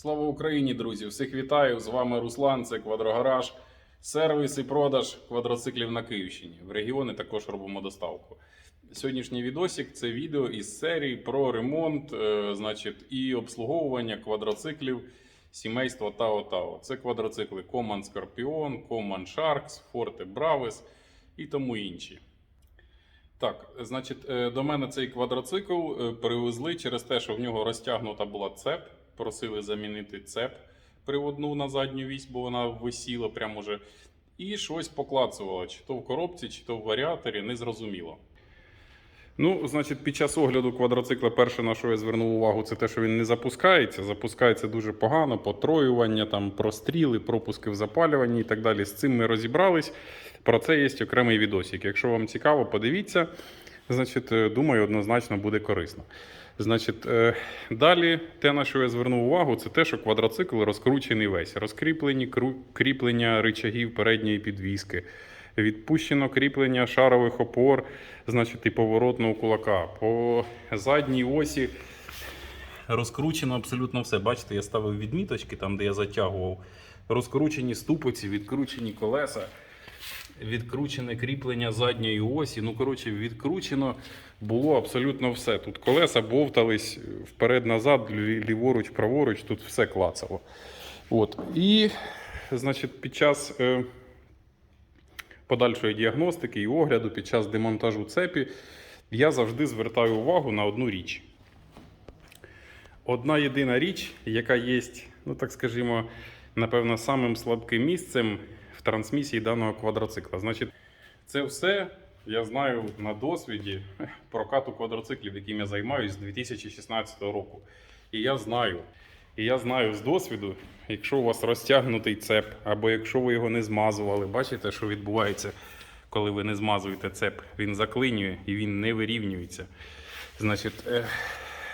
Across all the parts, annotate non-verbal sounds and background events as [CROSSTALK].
Слава Україні, друзі! Всіх вітаю! З вами Руслан, це Квадрогараж, сервіс і продаж квадроциклів на Київщині. В регіони також робимо доставку. Сьогоднішній відосик це відео із серії про ремонт, е, значить, і обслуговування квадроциклів сімейства Тао Тао. Це квадроцикли Command Scorpion, Command Sharks, Forte Bravis і тому інші. Так, значить, е, до мене цей квадроцикл е, привезли через те, що в нього розтягнута була цеп. Просили замінити цеп приводну на задню вісь, бо вона висіла прямо уже. І щось поклацувало, чи то в коробці, чи то в варіаторі, незрозуміло. Ну, значить, під час огляду квадроцикла перше, на що я звернув увагу, це те, що він не запускається. Запускається дуже погано, потроювання, там, простріли, пропуски в запалюванні і так далі. З цим ми розібрались. Про це є окремий відосик. Якщо вам цікаво, подивіться. Значить, е, думаю, однозначно буде корисно. Значить, е, далі те, на що я звернув увагу, це те, що квадроцикл розкручений весь. Розкріплені кріплення ричагів передньої підвіски. Відпущено кріплення шарових опор, значить, і поворотного кулака. По задній осі розкручено абсолютно все. Бачите, я ставив відміточки там, де я затягував. Розкручені ступиці, відкручені колеса, відкручене кріплення задньої осі. Ну, коротше, відкручено було абсолютно все. Тут колеса бовтались вперед-назад, ліворуч, праворуч, тут все клацало. От. І, значить, під час. Е, подальшої діагностики і огляду під час демонтажу цепі я завжди звертаю увагу на одну річ. Одна єдина річ, яка є, ну так скажімо, напевно, самим слабким місцем в трансмісії даного квадроцикла. Значить, це все я знаю на досвіді [LAUGHS] прокату квадроциклів, яким я займаюся з 2016 року. І я знаю, і я знаю з досвіду, якщо у вас розтягнутий цеп, або якщо ви його не змазували, бачите, що відбувається, коли ви не змазуєте цеп, він заклинює і він не вирівнюється. Значить, е,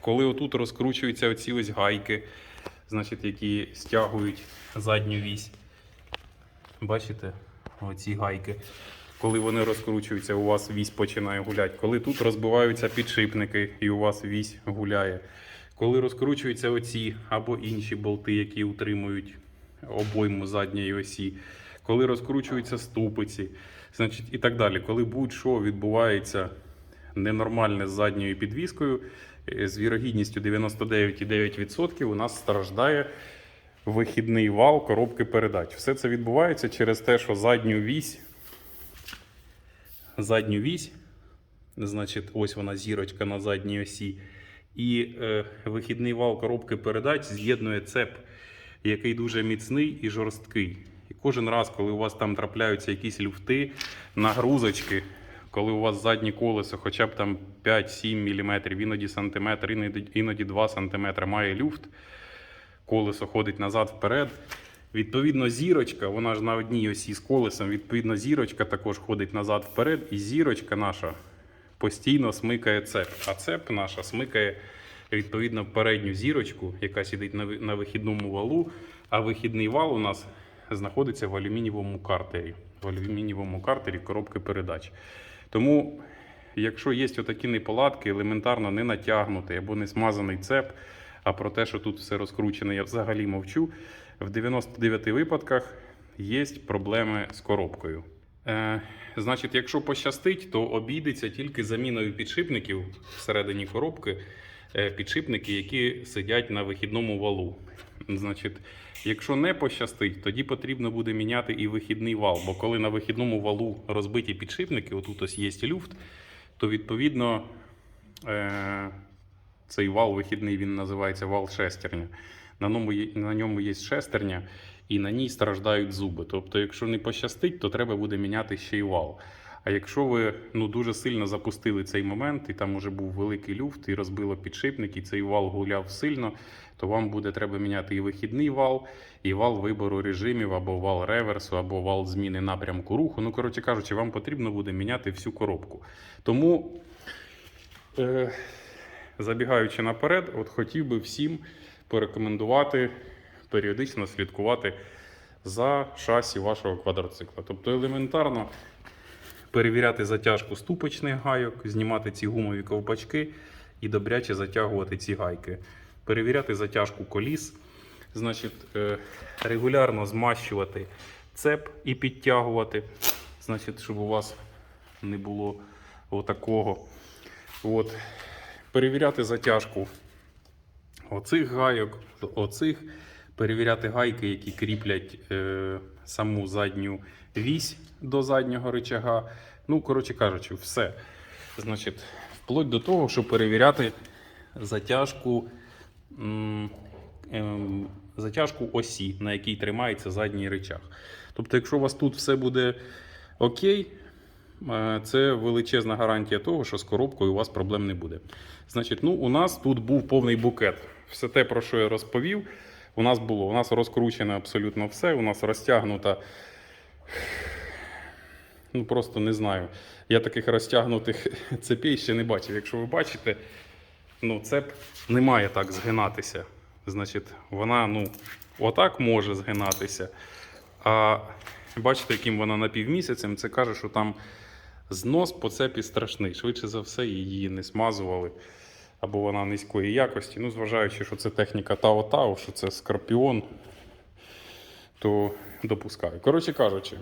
коли отут розкручуються оці ось гайки, значить, які стягують задню вісь. Бачите, оці гайки. Коли вони розкручуються, у вас вісь починає гуляти. Коли тут розбиваються підшипники і у вас вісь гуляє. Коли розкручуються оці або інші болти, які утримують обойму задньої осі, коли розкручуються ступиці, значить і так далі. Коли будь-що відбувається ненормальне з задньою підвіскою, е, з вірогідністю 99,9% у нас страждає вихідний вал коробки передач. Все це відбувається через те, що задню вісь, задню вісь, значить, ось вона зірочка на задній осі. І е, вихідний вал коробки передач з'єднує цеп, який дуже міцний і жорсткий. І кожен раз, коли у вас там трапляються якісь люфти, нагрузочки, коли у вас заднє колесо хоча б там 5-7 мм, іноді сантиметр, іноді, іноді 2 см має люфт, колесо ходить назад вперед. Відповідно, зірочка, вона ж на одній осі з колесом, відповідно, зірочка також ходить назад вперед, і зірочка наша постійно смикає цеп. А цеп наша смикає відповідно передню зірочку, яка сидить на, вихідному валу, а вихідний вал у нас знаходиться в алюмінієвому картері. В алюмінієвому картері коробки передач. Тому, якщо є отакі неполадки, елементарно не натягнутий або не смазаний цеп, а про те, що тут все розкручене, я взагалі мовчу. В 99 випадках є проблеми з коробкою. Е, значить, якщо пощастить, то обійдеться тільки заміною підшипників всередині коробки, е, підшипники, які сидять на вихідному валу. Значить, якщо не пощастить, тоді потрібно буде міняти і вихідний вал. Бо коли на вихідному валу розбиті підшипники, отут ось є люфт, то відповідно е, цей вал вихідний він називається вал шестерня. На ньому є, на ньому є шестерня, і на ній страждають зуби. Тобто, якщо не пощастить, то треба буде міняти ще й вал. А якщо ви ну, дуже сильно запустили цей момент, і там уже був великий люфт, і розбило підшипник, і цей вал гуляв сильно, то вам буде треба міняти і вихідний вал, і вал вибору режимів, або вал реверсу, або вал зміни напрямку руху. Ну, коротше кажучи, вам потрібно буде міняти всю коробку. Тому. Е, забігаючи наперед, от хотів би всім порекомендувати періодично слідкувати за шасі вашого квадроцикла. Тобто елементарно перевіряти затяжку ступочних гайок, знімати ці гумові ковпачки і добряче затягувати ці гайки. Перевіряти затяжку коліс, Значить, е, регулярно змащувати цеп і підтягувати. Значить, щоб у вас не було отакого. От. Перевіряти затяжку оцих гайок, оцих, перевіряти гайки, які кріплять е, саму задню вісь до заднього рычага. Ну, коротше кажучи, все. Значить, вплоть до того, щоб перевіряти затяжку, м, ем, затяжку осі, на якій тримається задній рычаг. Тобто, якщо у вас тут все буде окей, Це величезна гарантія того, що з коробкою у вас проблем не буде. Значить, ну, у нас тут був повний букет. Все те, про що я розповів, у нас було. У нас розкручене абсолютно все, у нас розтягнута. Ну, просто не знаю. Я таких розтягнутих [LAUGHS] цепей ще не бачив. Якщо ви бачите, ну, цеп не має так згинатися. Значить, вона, ну, отак може згинатися. А бачите, яким вона напівмісяцем, це каже, що там знос по цепі страшний. Швидше за все, її не смазували. Або вона низької якості. Ну, зважаючи, що це техніка Тао Тао, що це скорпіон, то допускаю. Коротше кажучи,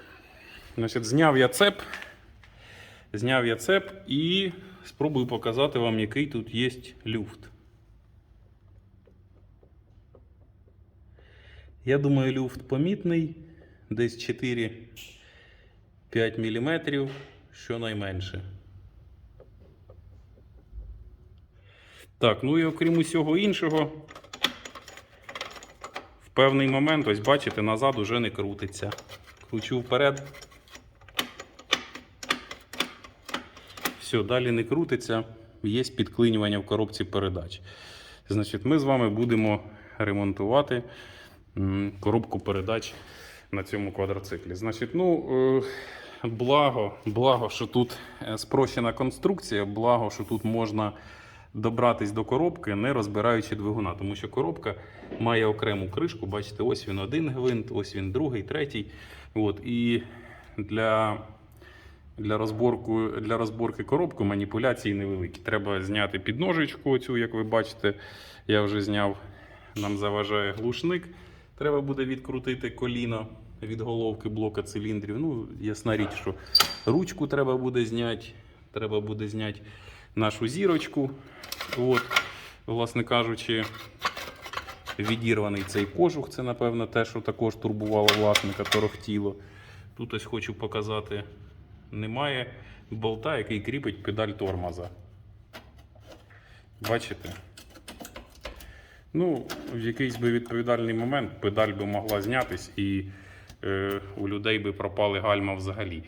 значить, зняв я цеп. Зняв я цеп і спробую показати вам, який тут є люфт. Я думаю, люфт помітний, десь 4-5 мм, щонайменше. Так, ну і окрім усього іншого, в певний момент, ось бачите, назад уже не крутиться. Кручу вперед. Все, далі не крутиться, є підклинювання в коробці передач. Значить, ми з вами будемо ремонтувати коробку передач на цьому квадроциклі. Значить, ну, е, благо, благо, що тут е, спрощена конструкція, благо, що тут можна добратись до коробки, не розбираючи двигуна. Тому що коробка має окрему кришку. Бачите, ось він один гвинт, ось він другий, третій. От, і для для, розборку, для розборки коробки маніпуляції невеликі. Треба зняти підножечку, оцю, як ви бачите, я вже зняв. Нам заважає глушник. Треба буде відкрутити коліно від головки блока циліндрів. Ну, ясна річ, що ручку треба буде зняти. Треба буде зняти нашу зірочку. От, власне кажучи, відірваний цей кожух. Це, напевно, те, що також турбувало власника, торохтіло. Тут ось хочу показати немає болта, який кріпить педаль тормоза. Бачите? Ну, в якийсь би відповідальний момент педаль би могла знятись і у людей би пропали гальма взагалі.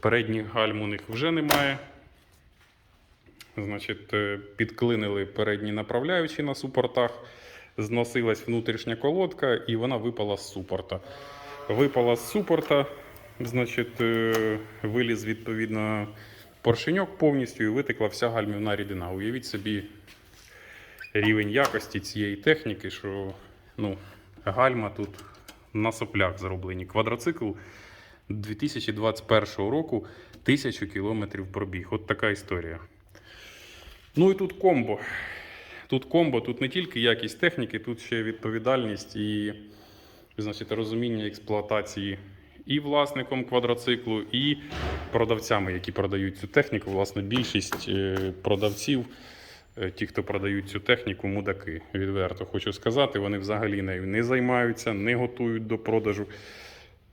Передніх гальм у них вже немає. Значить, е, підклинили передні направляючі на супортах, зносилась внутрішня колодка і вона випала з супорта. Випала з супорта, значить, е, виліз відповідно поршеньок повністю і витекла вся гальмівна рідина. Уявіть собі рівень якості цієї техніки, що ну, гальма тут на соплях зроблені. Квадроцикл 2021 року 1000 кілометрів пробіг. От така історія. Ну і тут комбо. Тут комбо, тут не тільки якість техніки, тут ще відповідальність і значить, розуміння експлуатації і власником квадроциклу, і продавцями, які продають цю техніку. Власне, більшість е, продавців, ті, хто продають цю техніку, мудаки. Відверто хочу сказати, вони взагалі нею не займаються, не готують до продажу.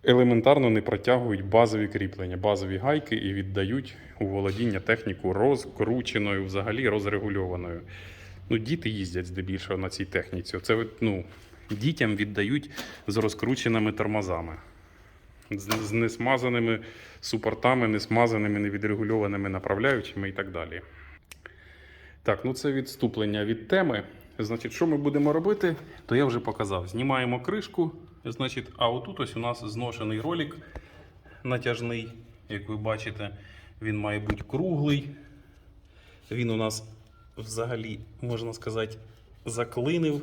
Елементарно не протягують базові кріплення, базові гайки і віддають у володіння техніку розкрученою, взагалі розрегульованою. Ну, діти їздять здебільшого на цій техніці. Це ну, дітям віддають з розкрученими тормозами, з, з несмазаними супортами, несмазаними, невідрегульованими направляючими і так далі. Так, ну це відступлення від теми. Значить, що ми будемо робити, то я вже показав. Знімаємо кришку. Значить, а отут ось у нас зношений ролик натяжний. Як ви бачите, він має бути круглий. Він у нас взагалі, можна сказати, заклинив.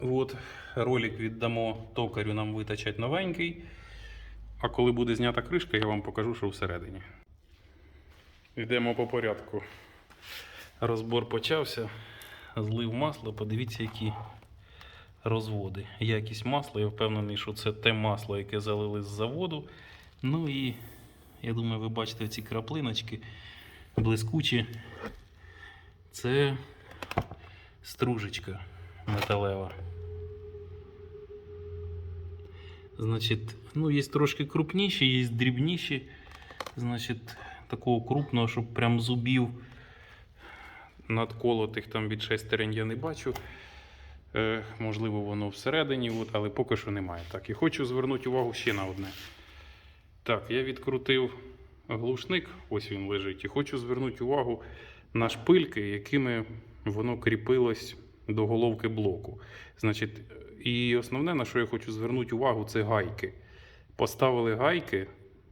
От, ролик віддамо токарю, нам витачать новенький. А коли буде знята кришка, я вам покажу, що всередині. Йдемо по порядку. Розбор почався. Злив масло, подивіться, які розводи. Якість масла, я впевнений, що це те масло, яке залили з заводу. Ну і я думаю, ви бачите ці краплиночки блискучі. Це стружечка металева. Значить, ну, є трошки крупніші, є дрібніші. Значить, такого крупного, щоб прям зубів надколотих там від шестерень я не бачу. Е, можливо, воно всередині, от, але поки що немає. Так, і хочу звернути увагу ще на одне. Так, я відкрутив глушник, ось він лежить, і хочу звернути увагу на шпильки, якими воно кріпилось до головки блоку. Значить, і основне, на що я хочу звернути увагу, це гайки. Поставили гайки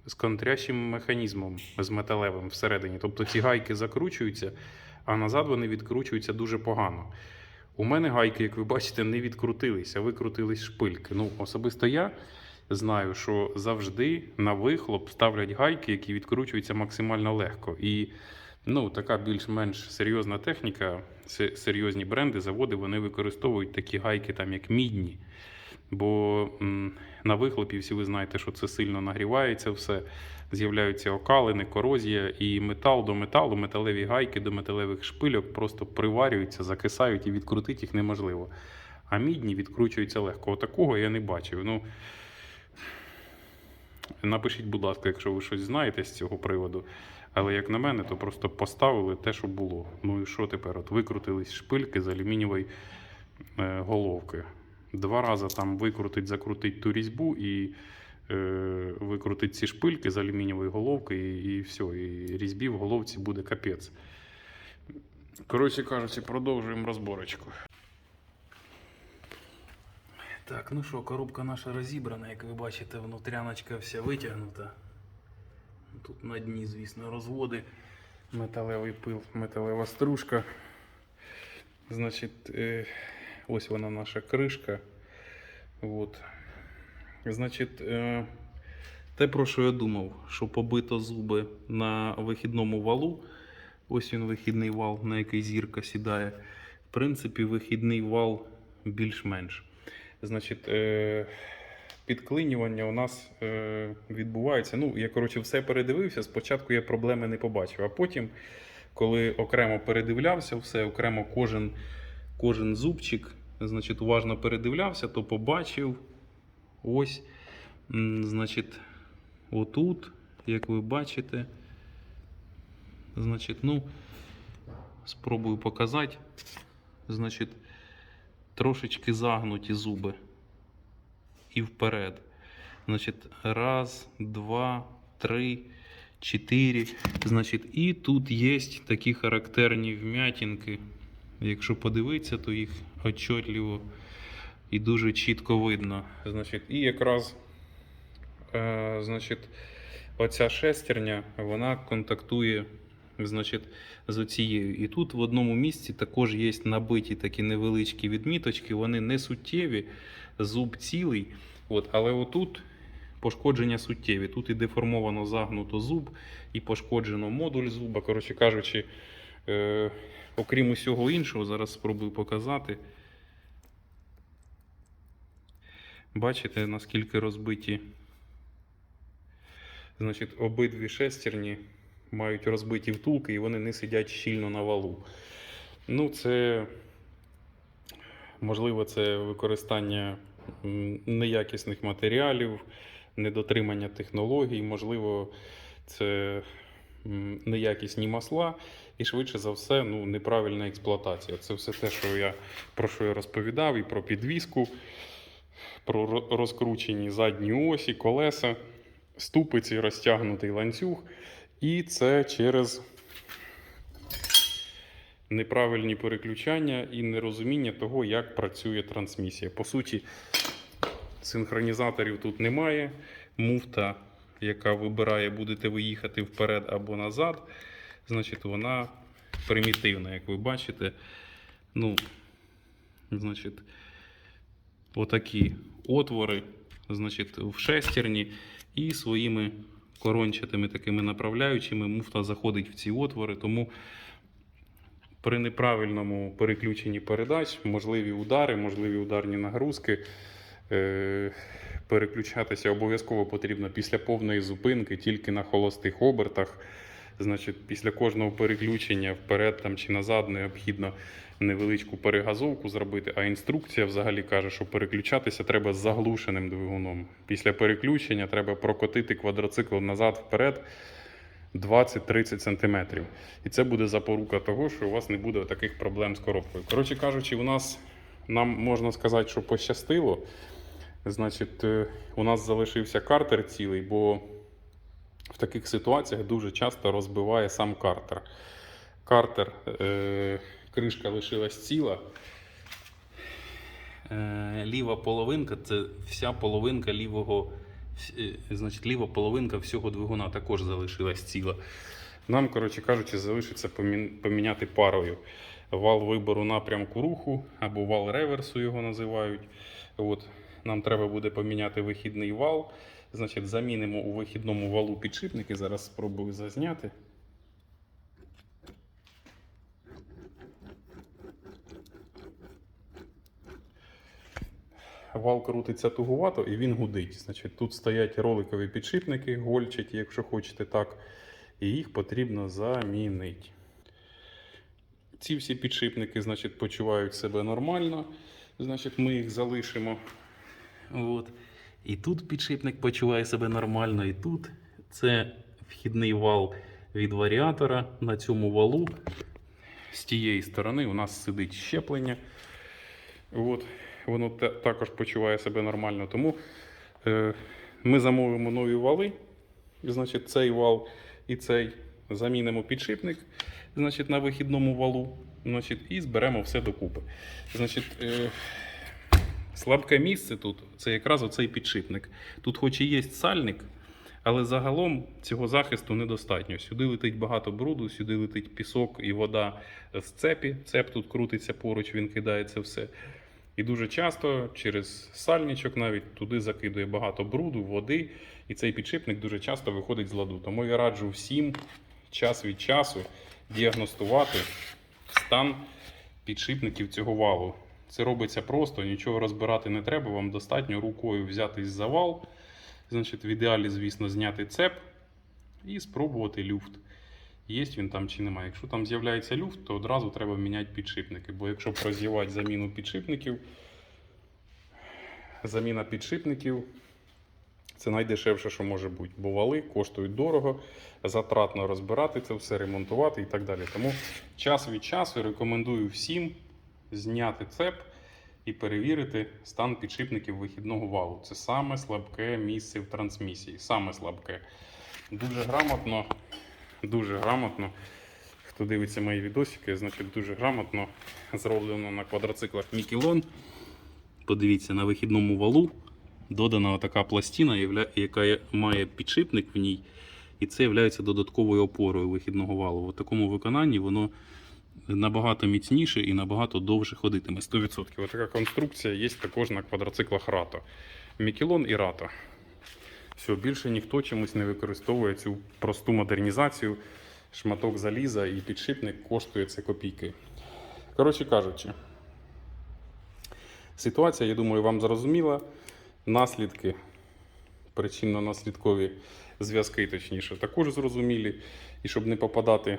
з контрящим механізмом, з металевим всередині. Тобто ці гайки закручуються, а назад вони відкручуються дуже погано. У мене гайки, як ви бачите, не відкрутилися, викрутились шпильки. Ну, особисто я знаю, що завжди на вихлоп ставлять гайки, які відкручуються максимально легко. І ну, така більш-менш серйозна техніка, серйозні бренди, заводи, вони використовують такі гайки, там, як мідні. Бо на вихлопі всі ви знаєте, що це сильно нагрівається все, з'являються окалини, корозія, і метал до металу, металеві гайки до металевих шпильок просто приварюються, закисають і відкрутити їх неможливо. А мідні відкручуються легко. Отакого я не бачив. Ну, напишіть, будь ласка, якщо ви щось знаєте з цього приводу. Але як на мене, то просто поставили те, що було. Ну і що тепер? От викрутились шпильки з алюмінієвої е, головки. Два рази там викрутить, закрутить ту різьбу і е, викрутить ці шпильки з алюмінієвої головки, і, і все. І різьбі в головці буде капець. Коротше кажучи, продовжуємо розборочку. Так, ну що, коробка наша розібрана, як ви бачите, внутряночка вся витягнута. Тут на дні, звісно, розводи, металевий пил, металева стружка. Значить, е, ось вона наша кришка. От. Значить, е, те, про що я думав, що побито зуби на вихідному валу. Ось він вихідний вал, на який зірка сідає. В принципі, вихідний вал більш-менш. Значить, е, підклинювання у нас е, відбувається. Ну, я коротше все передивився. Спочатку я проблеми не побачив, а потім, коли окремо передивлявся, все окремо кожен, кожен зубчик, значить, уважно передивлявся, то побачив ось, значить, отут, як ви бачите, значить, ну, спробую показати. Значить, трошечки загнуті зуби і вперед. Значить, раз, два, три, чотири. Значить, і тут є такі характерні вмятинки. Якщо подивитися, то їх отчетливо і дуже чітко видно. Значить, і якраз е, значить, оця шестерня вона контактує значить, з оцією. І тут в одному місці також є набиті такі невеличкі відміточки, вони не суттєві, зуб цілий. От, але отут пошкодження суттєві. Тут і деформовано загнуто зуб, і пошкоджено модуль зуба. Коротше кажучи, е, окрім усього іншого, зараз спробую показати. Бачите, наскільки розбиті Значить, обидві шестерні мають розбиті втулки і вони не сидять щільно на валу. Ну, це можливо, це використання неякісних матеріалів, недотримання технологій, можливо, це неякісні масла і швидше за все ну, неправильна експлуатація. Це все те, що я, про що я розповідав, і про підвіску, про розкручені задні осі, колеса, ступиці, розтягнутий ланцюг. І це через неправильні переключання і нерозуміння того, як працює трансмісія. По суті, синхронізаторів тут немає. Муфта, яка вибирає, будете ви їхати вперед або назад, значить, вона примітивна, як ви бачите. Ну, значить, отакі отвори, значить, в шестерні і своїми корончатими такими направляючими муфта заходить в ці отвори, тому при неправильному переключенні передач можливі удари, можливі ударні нагрузки. Е, Переключатися обов'язково потрібно після повної зупинки, тільки на холостих обертах. Значить, після кожного переключення вперед там, чи назад необхідно невеличку перегазовку зробити. А інструкція взагалі каже, що переключатися треба з заглушеним двигуном. Після переключення треба прокотити квадроцикл назад вперед 20-30 см. І це буде запорука того, що у вас не буде таких проблем з коробкою. Коротше кажучи, у нас нам можна сказати, що пощастило. Значить, е, у нас залишився картер цілий, бо в таких ситуаціях дуже часто розбиває сам картер. Картер, е, кришка лишилась ціла. Е, ліва половинка це вся половинка лівого, е, значить, ліва половинка всього двигуна також залишилась ціла. Нам, коротше кажучи, залишиться поміняти парою вал вибору напрямку руху або вал реверсу його називають. От. Нам треба буде поміняти вихідний вал. Значить, замінимо у вихідному валу підшипники. Зараз спробую зазняти. Вал крутиться тугувато і він гудить. Значить, тут стоять роликові підшипники, гольчаті, якщо хочете так, і їх потрібно замінити. Ці всі підшипники, значить, почувають себе нормально. Значить, ми їх залишимо. От. І тут підшипник почуває себе нормально, і тут це вхідний вал від варіатора. На цьому валу з тієї сторони у нас сидить щеплення. От. Воно також почуває себе нормально. Тому е, ми замовимо нові вали. Значить, цей вал і цей замінимо підшипник значить, на вихідному валу. Значить, і зберемо все докупи. Значить, е, Слабке місце тут це якраз оцей підшипник. Тут, хоч і є сальник, але загалом цього захисту недостатньо. Сюди летить багато бруду, сюди летить пісок і вода з цепі. Цеп тут крутиться поруч, він кидає це все. І дуже часто через сальничок навіть туди закидує багато бруду, води, і цей підшипник дуже часто виходить з ладу. Тому я раджу всім час від часу діагностувати стан підшипників цього валу. Це робиться просто, нічого розбирати не треба. Вам достатньо рукою взятись за вал. Значить, в ідеалі, звісно, зняти цеп і спробувати люфт. Є він там чи немає. Якщо там з'являється люфт, то одразу треба міняти підшипники. Бо якщо прозівати заміну підшипників, заміна підшипників це найдешевше, що може бути. Бо вали коштують дорого, затратно розбирати це все, ремонтувати і так далі. Тому час від часу рекомендую всім зняти цеп і перевірити стан підшипників вихідного валу. Це саме слабке місце в трансмісії. Саме слабке. Дуже грамотно, дуже грамотно. Хто дивиться мої відосики, значить дуже грамотно зроблено на квадроциклах Мікелон. Подивіться, на вихідному валу додана така пластина, яка має підшипник в ній. І це є додатковою опорою вихідного валу. В такому виконанні воно набагато міцніше і набагато довше ходитиме. 100%. Ось така конструкція є також на квадроциклах Рато. Мікелон і Рато. Все, більше ніхто чомусь не використовує цю просту модернізацію. Шматок заліза і підшипник коштує це копійки. Коротше кажучи, ситуація, я думаю, вам зрозуміла. Наслідки, причинно-наслідкові зв'язки, точніше, також зрозумілі. І щоб не попадати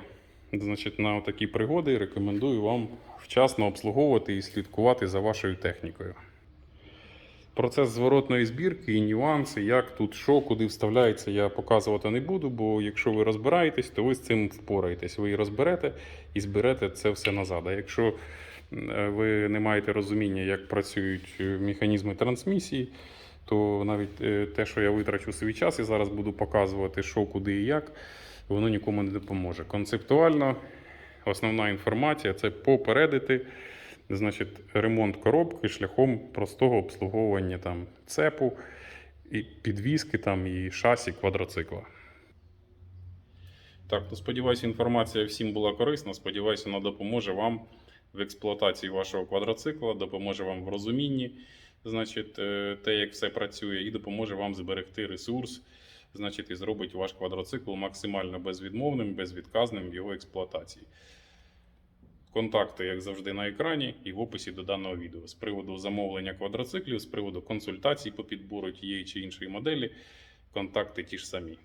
значить, на такі пригоди, рекомендую вам вчасно обслуговувати і слідкувати за вашою технікою. Процес зворотної збірки і нюанси, як тут що, куди вставляється, я показувати не буду, бо якщо ви розбираєтесь, то ви з цим впораєтесь. Ви її розберете і зберете це все назад. А якщо ви не маєте розуміння, як працюють е, механізми трансмісії, то навіть е, те, що я витрачу свій час і зараз буду показувати, що, куди і як, воно нікому не допоможе. Концептуально основна інформація це попередити значить, ремонт коробки шляхом простого обслуговування там, цепу, і підвіски там, і шасі квадроцикла. Так, то сподіваюся, інформація всім була корисна. Сподіваюся, вона допоможе вам в експлуатації вашого квадроцикла, допоможе вам в розумінні, значить, е, те, як все працює, і допоможе вам зберегти ресурс, значить, і зробить ваш квадроцикл максимально безвідмовним, безвідказним в його експлуатації. Контакти, як завжди, на екрані і в описі до даного відео. З приводу замовлення квадроциклів, з приводу консультацій по підбору тієї чи іншої моделі, контакти ті ж самі.